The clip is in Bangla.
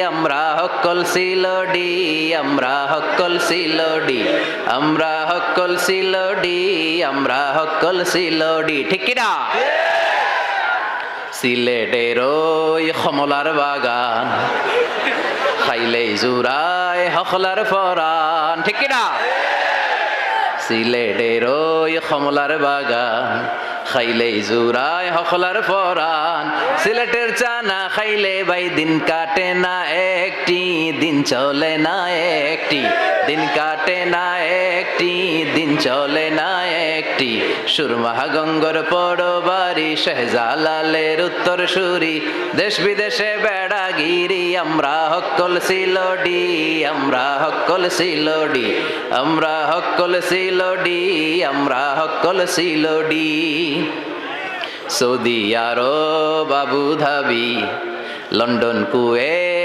আমরা হকল সিলডি, আমরা হকল সিলডি, আমরা হকল সিলডি, আমরা হকল সিলডি। ঠিক কিনা? সিলেটের ওই কমলার বাগান খাইলে জুরায় হকলার ফরান। ঠিক কিনা? সিলেটের ওই কমলার বাগান খাইলে জুরায় হকলার ফরান। সিলেটের চানা খাইলে ভাই দিন কাটে না একটি, দিন চলে না একটি, দিন কাটে না একটি, দিন চলে না একটি। সুরমা গঙ্গর পড়বারি শেহজালালের উত্তর সুরি দেশ বিদেশে বেড়াগিরি, আমরা হকল সিলডি, আমরা হকল সিলডি, আমরা হকল সিলডি, আমরা হকল সিলডি। Saudi Arab Abu Dhabi London কুয়ে